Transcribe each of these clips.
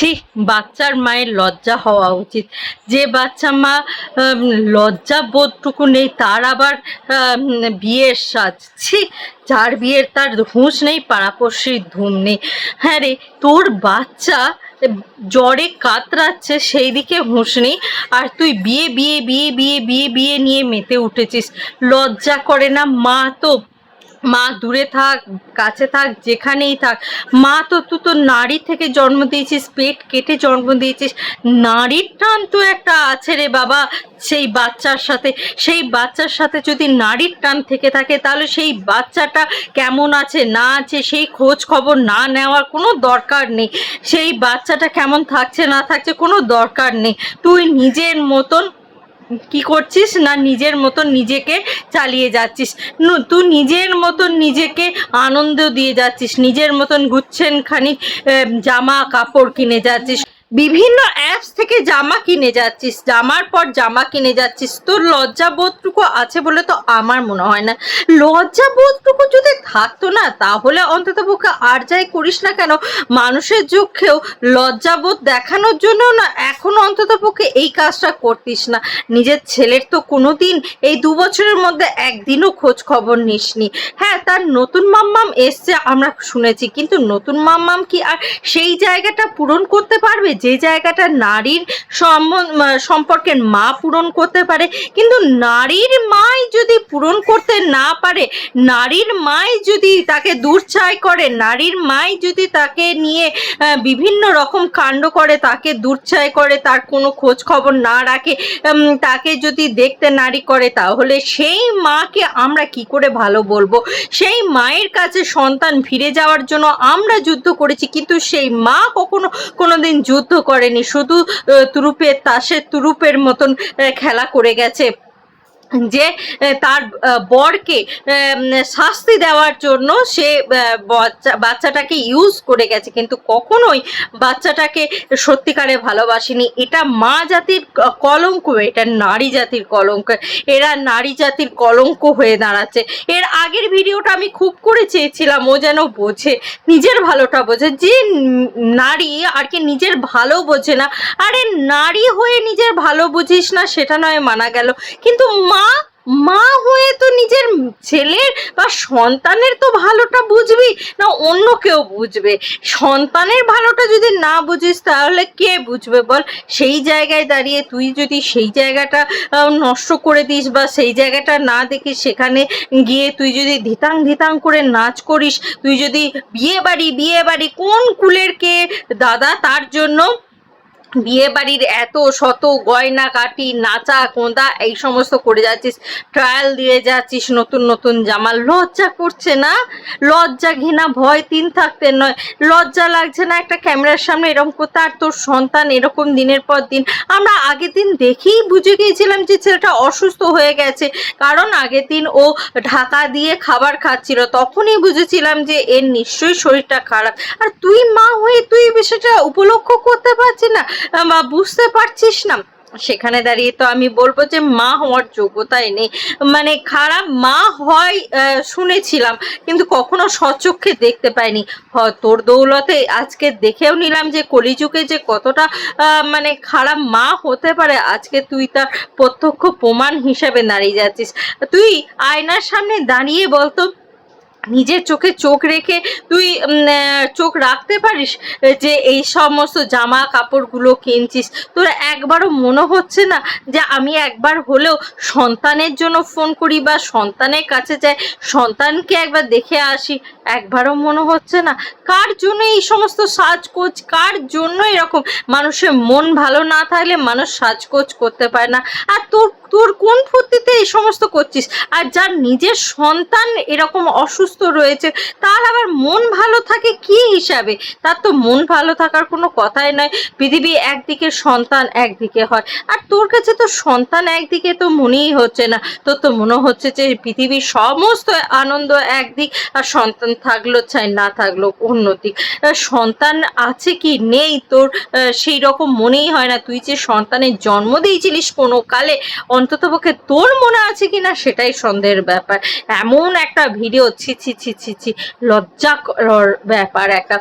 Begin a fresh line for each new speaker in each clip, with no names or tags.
ছি, বাচ্চার মায়ের লজ্জা হওয়া উচিত। যে বাচ্চা মা লজ্জা বোধটুকু নেই, তার আবার বিয়ের সাজ। ছি, যার বিয়ের তার হুঁশ নেই, পাড়াপড়শির ধুম নেই। হ্যাঁ রে, তোর বাচ্চা জ্বরে কাতরাচ্ছে সেই দিকে হুঁশ নেই। আর তুই বিয়ে বিয়ে বিয়ে বিয়ে বিয়ে বিয়ে নিয়ে মেতে উঠেছিস। লজ্জা করে না মা তো মা দূরে থাক, কাছে থাক, যেখানেই থাক। মা, তো তুই তো নারী থেকে জন্ম দিয়েছিস, পেট কেটে জন্ম দিয়েছিস। নারীর টান তো একটা আছে রে বাবা। সেই বাচ্চার সাথে, সেই বাচ্চার সাথে যদি নারীর টান থেকে থাকে, তাহলে সেই বাচ্চাটা কেমন আছে, না আছে, সেই খোঁজ খবর না নেওয়ার কোনো দরকার নেই। সেই বাচ্চাটা কেমন থাকছে, না থাকছে কোনো দরকার নেই। তুই নিজের মতন কি করছিস? না নিজের মতন নিজেকে চালিয়ে যাচ্ছিস। তুই নিজের মতন নিজেকে আনন্দ দিয়ে যাচ্ছিস। নিজের মতন গুচ্ছেন খানি জামা কাপড় কিনে যাচ্ছিস। বিভিন্ন অ্যাপস থেকে জামা কিনে যাচ্ছিস, জামার পর জামা কিনে যাচ্ছিস। তোর লজ্জা বোধটুকু আছে বলে তো আমার মনে হয় না। লজ্জা বোধটুকু যদি থাকতো না, তাহলে অন্তত পক্ষে আর যাই করিস না কেন, মানুষের চোখেও লজ্জাবোধ দেখানোর জন্য না, এখনও অন্তত পক্ষে এই কাজটা করতিস না। নিজের ছেলের তো কোনো দিন এই দু বছরের মধ্যে একদিনও খোঁজ খবর নিসনি। হ্যাঁ তার নতুন মাম্মাম এসছে, আমরা শুনেছি, কিন্তু নতুন মাম্মাম কি আর সেই জায়গাটা পূরণ করতে পারবে? যে জায়গাটা নারীর সম্পর্কের মা পূরণ করতে পারে, কিন্তু নারীর মাই যদি পূরণ করতে না পারে, নারীর মাই যদি তাকে দূরছাই করে, নারীর মাই যদি তাকে নিয়ে বিভিন্ন রকম কাণ্ড করে, তাকে দূরছাই করে, তার কোনো খোঁজ খবর না রাখে তাকে যদি দেখতে নারী করে, তাহলে সেই মাকে আমরা কি করে ভালো বলব? সেই মায়ের কাছে সন্তান ফিরে যাওয়ার জন্য আমরা যুদ্ধ করেছি, কিন্তু সেই মা কখনো কোনোদিন যুদ্ধ করেনি। শুধু তুরুপের তাসের তুরুপের মতন খেলা করে গেছে। যে তার বরকে শাস্তি দেওয়ার জন্য সে বাচ্চা, বাচ্চাটাকে ইউজ করে গেছে। কিন্তু কখনোই বাচ্চাটাকে সত্যিকারে ভালোবাসেনি। এটা মা জাতির কলঙ্ক, এটা নারী জাতির কলঙ্ক। এরা নারী জাতির কলঙ্ক হয়ে দাঁড়াচ্ছে। এর আগের ভিডিওটা আমি খুব করে চেয়েছিলাম, ও যেন বোঝে, নিজের ভালোটা বোঝে। যে নারী আর কি নিজের ভালো বোঝে না, আরে নারী হয়ে নিজের ভালো বুঝিস না, সেটা নয়, মানা গেল। কিন্তু মা মা মা হয়ে তো নিজের ছেলের বা সন্তানের তো ভালোটা বুঝবি না অন্য কেউ বুঝবে? সন্তানের ভালোটা যদি না বুঝিস তাহলে কে বুঝবে বল? সেই জায়গায় দাঁড়িয়ে তুই যদি সেই জায়গাটা নষ্ট করে দিস বা সেই জায়গাটা না দেখিস, সেখানে গিয়ে তুই যদি ধিতাং ধিতাং করে নাচ করিস, তুই যদি বিয়ে বাড়ি বিয়ে বাড়ি কোন কুলের কে দাদা তার জন্য বিয়ে বাড়ির এত শত গয়না কাটি, নাচা, কোঁদা, এই সমস্ত করে যাচ্ছিস। ট্রায়াল দিয়ে যাচ্ছিস, নতুন নতুন জামা। লজ্জা করছে না? লজ্জা ঘৃণা, ভয় তিন থাকতে নয়। লজ্জা লাগছে না একটা ক্যামেরার সামনে এরকম করতে। আর তোর সন্তান এরকম দিনের পর দিন। আমরা আগের দিন দেখেই বুঝে গিয়েছিলাম যে ছেলেটা অসুস্থ হয়ে গেছে। কারণ আগের দিন ও ঢাকা দিয়ে খাবার খাচ্ছিল। তখনই বুঝেছিলাম যে এর নিশ্চয়ই শরীরটা খারাপ। আর তুই মা হয়ে তুই বিষয়টা উপলক্ষ করতে পারছিস না। বা বুঝতে পারছিস না। সেখানে দাঁড়িয়ে তো আমি বলব যে মা হওয়ার যোগ্যতাই নেই। মানে খারাপ মা হয় শুনেছিলাম, কিন্তু কখনো সচক্ষে দেখতে পাইনি। তোর দৌলতে আজকে দেখেও নিলাম যে কলিযুগে যে কতটা মানে খারাপ মা হতে পারে, আজকে তুই তার প্রত্যক্ষ প্রমাণ হিসাবে দাঁড়িয়ে যাচ্ছিস। তুই আয়নার সামনে দাঁড়িয়ে বলতো নিজের চোখে চোখ রেখে তুই চোখ রাখতে পারিস যে এই সমস্ত জামা কাপড়গুলো কিনছিস। তোর একবারও মনে হচ্ছে না যে আমি একবার হলেও সন্তানের জন্য ফোন করি বা সন্তানের কাছে যাই, সন্তানকে একবার দেখে আসি, একবারও মনে হচ্ছে না। কার জন্য এই সমস্ত সাজগোজ, কার জন্য এরকম? মানুষের মন ভালো না থাকলে মানুষ সাজগোজ করতে পারে না। আর তোর তোর কোন ফুর্তিতে এই সমস্ত করছিস? আর যার নিজের সন্তান এরকম অসুস্থ রয়েছে তার আবার মন ভালো থাকে কি হিসাবে? তার তো মন ভালো থাকার কোনো কথাই নয়। পৃথিবী একদিকে সন্তান একদিকে হয়। আর তোর কাছে তো সন্তান একদিকে তো মনেই হচ্ছে না। তোর তো মনে হচ্ছে যে পৃথিবীর সমস্ত আনন্দ একদিক আর সন্তান থাকল চাই না থাকল অন্যদিক আহ, সন্তান আছে কি নেই তোর? সেই রকম মনেই হয় না। তুই যে সন্তানের জন্ম দিয়েছিলিস কোনো কালে অন্ততপক্ষে তোর মনে আছে কি না সেটাই সন্দেহের ব্যাপার। এমন একটা ভিডিও ছি ছি ছি ছি ছি লজ্জা ব্যাপার, একটা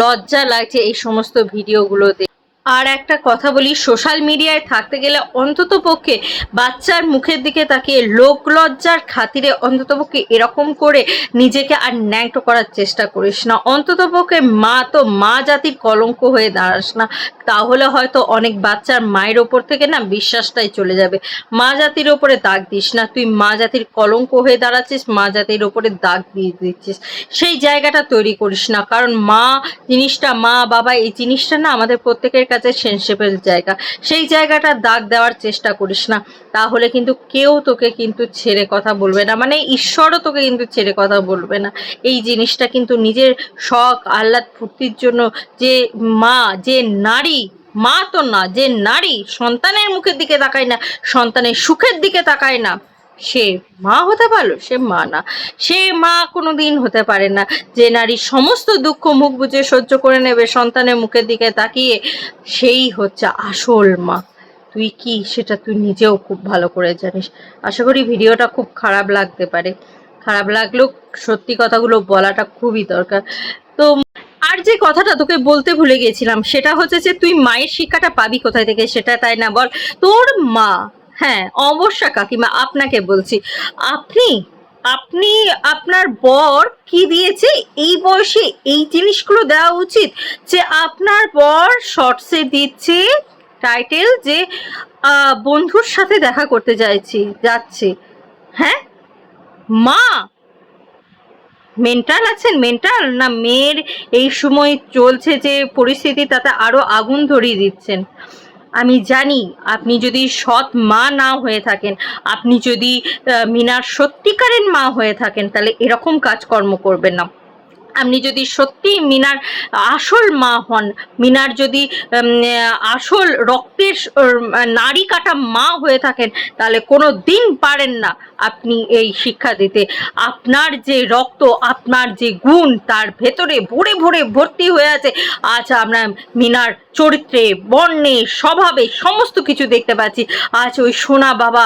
লজ্জা লাগছে এই সমস্ত ভিডিওগুলোতে আর একটা কথা বলি সোশ্যাল মিডিয়ায় থাকতে গেলে অন্তত পক্ষে বাচ্চার মুখের দিকে তাকিয়ে লোক লজ্জার খাতিরে অন্তত পক্ষে এরকম করে নিজেকে আর ন্যাংটো করার চেষ্টা করিস না। অন্তত পক্ষে মা তো মা জাতির কলঙ্ক হয়ে দাঁড়াস না। তাহলে হয়তো অনেক বাচ্চার মায়ের ওপর থেকে না বিশ্বাসটাই চলে যাবে। মা জাতির ওপরে দাগ দিস না। তুই মা জাতির কলঙ্ক হয়ে দাঁড়াচ্ছিস, মা জাতির ওপরে দাগ দিয়ে দিচ্ছিস। সেই জায়গাটা তৈরি করিস না। কারণ মা জিনিসটা, মা, বাবা এই জিনিসটা না আমাদের প্রত্যেকের কাছে সেন্সেবল জায়গা। সেই জায়গাটা দাগ দেওয়ার চেষ্টা করিস না। তাহলে কিন্তু কেউ তোকে কিন্তু ছেড়ে কথা বলবে না। মানে ঈশ্বরও তোকে কিন্তু ছেড়ে কথা বলবে না। এই জিনিসটা কিন্তু নিজের শখ, আহ্লাদ, ফুর্তির জন্য যে মা, যে নারী, মা তো না, যে নারী সন্তানের মুখের দিকে তাকায় না, সন্তানের সুখের দিকে তাকায় না। সে মা হতে পারল, সে মা না। সে মা কোনো দিন হতে পারে না। যে নারী সমস্ত দুঃখ মুখ বুঝে সহ্য করে নেবে সন্তানের মুখের দিকে তাকিয়ে, সেই হচ্ছে আসল মা। তুই কি সেটা তুই নিজেও খুব ভালো করে জানিস। আশা করি ভিডিওটা খুব খারাপ লাগতে পারে। খারাপ লাগলেও সত্যি কথাগুলো বলাটা খুবই দরকার। তো আর যে কথাটা তোকে বলতে ভুলে গেছিলাম, সেটা হচ্ছে যে তুই মায়ের শিক্ষাটা পাবি কোথায় থেকে সেটা তাই না বল? তোর মা হ্যাঁ অবশ্যই কাকিমা, আপনাকে বলছি। আপনি আপনি, আপনার বর কি দিয়েছে? এই বয়সে এই জিনিসগুলো দেওয়া উচিত যে আপনার বর শর্টসে দিচ্ছে টাইটেল যে বন্ধুর সাথে দেখা করতে যাচ্ছি যাচ্ছে। হ্যাঁ? মা! মেন্টাল আছেন? মেন্টাল না মেয়ের এই সময় চলছে যে পরিস্থিতি, তাতে আরও আগুন ধরিয়ে দিচ্ছেন। আমি জানি আপনি যদি সৎ মা না হয়ে থাকেন, আপনি যদি মিনার সত্যিকারের মা হয়ে থাকেন, তাহলে এরকম কাজকর্ম করবেন না। আপনি যদি সত্যি মিনার আসল মা হন, মিনার যদি আসল রক্তের নারী কাটা মা হয়ে থাকেন, তাহলে কোনো দিন পারেন না আপনি এই শিক্ষা দিতে। আপনার যে রক্ত, আপনার যে গুণ, তার ভেতরে ভরে ভরে ভর্তি হয়ে আছে। আজ আমরা মিনার চরিত্রে, বর্ণে, স্বভাবে সমস্ত কিছু দেখতে পাচ্ছি। আজ ওই সোনা বাবা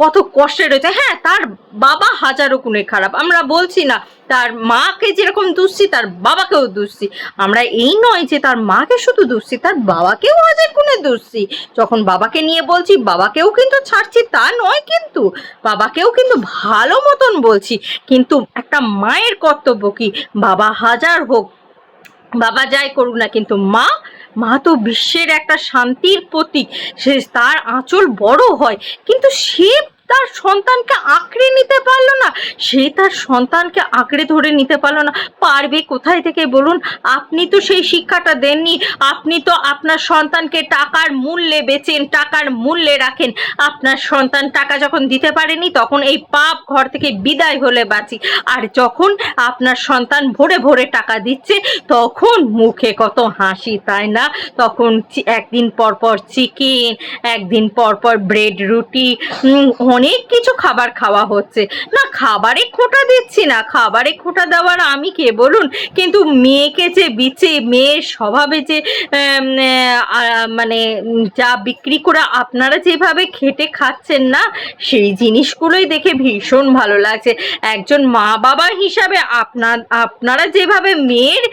কত কষ্টে রয়েছে। হ্যাঁ তার বাবা হাজারো গুণে খারাপ। আমরা বলছি না, তার মাকে যেরকম দুষছি, তার বাবাকেও দুষছি। আমরা এই নয় যে তার মাকে শুধু দুষছি, তার বাবাকেও হাজার গুণে দুষছি। যখন বাবাকে নিয়ে বলছি, বাবাকেও কিন্তু ছাড়ছি, তা নয় কিন্তু। বাবাকেও কিন্তু ভালো মতন বলছি। কিন্তু একটা মায়ের কর্তব্য কি? বাবা হাজার হোক, বাবা যাই করুক না কিন্তু মা মা তো বিশ্বের একটা শান্তির প্রতীক। সে তার আঁচল বড় হয়। কিন্তু সে তার সন্তানকে আঁকড়ে নিতে পারল না? সে তার সন্তানকে আঁকড়ে ধরে নিতে পারল না। পারবে কোথায় থেকে বলুন? আপনি তো সেই শিক্ষাটা দেননি। আপনি তো আপনার সন্তানকে টাকার মূল্যে বেচেন, টাকার মূল্যে রাখেন। আপনার সন্তান টাকা যখন দিতে পারেনি, তখন এই পাপ ঘর থেকে বিদায় হলে বাঁচি। আর যখন আপনার সন্তান ভরে ভরে টাকা দিচ্ছে, তখন মুখে কত হাসি, তাই না? তখন একদিন পর পর চিকেন একদিন পর পর ব্রেড রুটি অনেক কিছু খাবার খাওয়া হচ্ছে। না, খাবারে খোঁটা দিচ্ছি না। খাবারে খোঁটা দেওয়ার আমি কে বলুন? কিন্তু মেয়েকে যে বিচে, মেয়ের স্বভাবে যে মানে যা বিক্রি করে আপনারা যেভাবে খেটে খাচ্ছেন না, সেই জিনিসগুলোই দেখে ভীষণ ভালো লাগছে। একজন মা বাবা হিসাবে আপনার আপনারা যেভাবে মেয়ের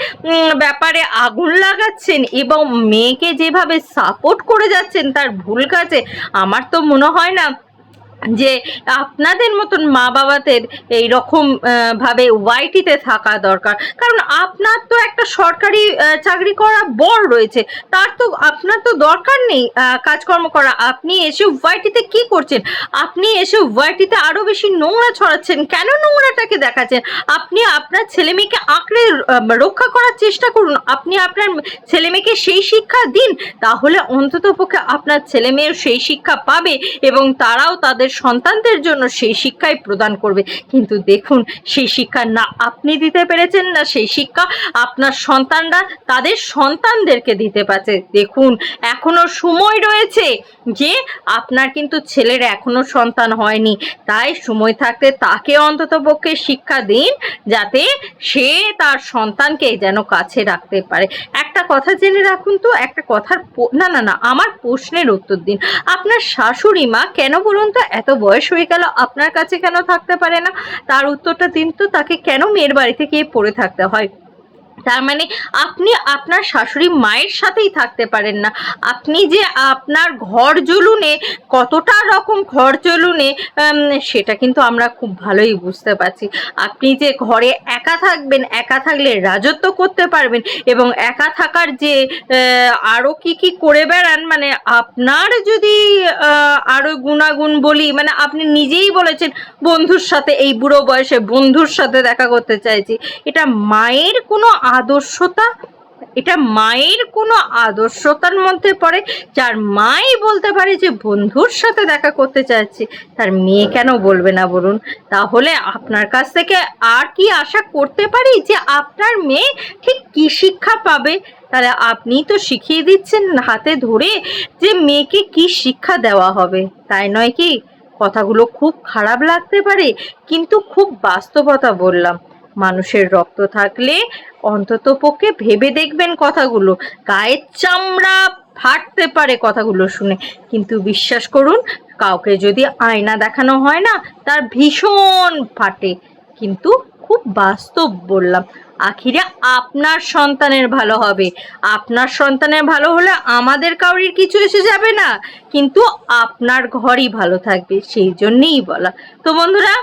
ব্যাপারে আগুন লাগাচ্ছেন এবং মেয়েকে যেভাবে সাপোর্ট করে যাচ্ছেন, তার ভুল কাজে, আমার তো মনে হয় না যে আপনাদের মতন মা বাবাদের এই রকম ভাবে ওয়াইটিতে থাকা দরকার। কারণ আপনার তো একটা সরকারি চাকরি করা বর রয়েছে। তার তো, আপনার তো দরকার নেই কাজকর্ম করা। আপনি এসে ওয়াইটিতে কি করছেন? আপনি এসে ওয়াইটিতে আরও বেশি নোংরা ছড়াচ্ছেন। কেন নোংরাটাকে দেখাচ্ছেন? আপনি আপনার ছেলে মেয়েকে আঁকড়ে রক্ষা করার চেষ্টা করুন। আপনি আপনার ছেলে মেয়েকে সেই শিক্ষা দিন। তাহলে অন্তত পক্ষে আপনার ছেলে মেয়ের সেই শিক্ষা পাবে এবং তারাও তাদের তাদের সন্তানদের জন্য সেই শিক্ষাই প্রদান করবে। কিন্তু দেখুন, সেই শিক্ষা না আপনি দিতে পেরেছেন, না সেই শিক্ষা আপনার সন্তানরা তাদের সন্তানদেরকে দিতে পারছে। দেখুন, এখনও সময় রয়েছে যে আপনার কিন্তু ছেলের এখনও সন্তান হয়নি। তাই সময় থাকতে তাকে অন্তত পক্ষে শিক্ষা দিন যাতে সে তার সন্তানকে যেন কাছে রাখতে পারে। একটা কথা জেনে রাখুন তো, একটা কথার না না না, আমার প্রশ্নের উত্তর দিন। আপনার শাশুড়ি মা কেন বলুন তো এত বয়স হয়ে গেল, আপনার কাছে কেন থাকতে পারে না? তার উত্তরটা দিন তো, তাকে কেন মেয়ের বাড়িতে গিয়ে পড়ে থাকতে হয়? তার মানে আপনি আপনার শাশুড়ি মায়ের সাথেই থাকতে পারেন না। আপনি যে আপনার ঘর জ্বলুনে, কতটা রকম ঘর জ্বলুনে সেটা কিন্তু আমরা খুব ভালোই বুঝতে পারছি। আপনি যে ঘরে একা থাকবেন, একা থাকলে রাজত্ব করতে পারবেন এবং একা থাকার যে আরও আরও কি কি করে বেড়ান মানে আপনার যদি আরও আরও গুণাগুণ বলি মানে আপনি নিজেই বলেছেন, বন্ধুর সাথে, এই বুড়ো বয়সে বন্ধুর সাথে দেখা করতে চাইছি। এটা মায়ের কোনো আদর্শতা, এটা মায়ের কোনো আদর্শতার মধ্যে পড়ে। যার মাই বলতে পারে যে বন্ধুর সাথে দেখা করতে চাইছে, তার মেয়ে কেন বলবে না বলুন? তাহলে আপনার কাছ থেকে আর কি আশা করতে পারি যে আপনার মেয়ে ঠিক কি শিক্ষা পাবে? তাহলে আপনি তো শিখিয়ে দিচ্ছেন হাতে ধরে যে মেয়েকে কি শিক্ষা দেওয়া হবে। তাই নয় কি? কথাগুলো খুব খারাপ লাগতে পারে, কিন্তু খুব বাস্তবতা বললাম। মানুষের রক্ত থাকলে অন্তত পক্ষে ভেবে দেখবেন কথাগুলো। গায়ের চামড়া ফাটতে পারে কথাগুলো শুনে। কিন্তু বিশ্বাস করুন, কাউকে যদি আয়না দেখানো হয় না, তার ভীষণ ফাটে। কিন্তু খুব বাস্তব বললাম, আখিরে আপনার সন্তানের ভালো হবে। আপনার সন্তানের ভালো হলে আমাদের কাউরির কিছু এসে যাবে না। কিন্তু আপনার ঘরই ভালো থাকবে, সেই জন্যেই বলা। তো বন্ধুরা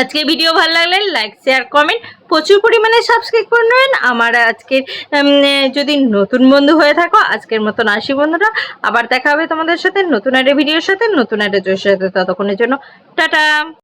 আজকে ভিডিও ভালো লাগলে লাইক শেয়ার কমেন্ট প্রচুর পরিমাণে সাবস্ক্রাইব করে নেবেন। আমার আজকের যদি নতুন বন্ধু হয়ে থাকো, আজকের মতন আসি বন্ধুরা। আবার দেখা হবে তোমাদের সাথে নতুন একটা ভিডিওর সাথে, নতুন একটা জোর সাথে। ততক্ষণের জন্য, টাটা!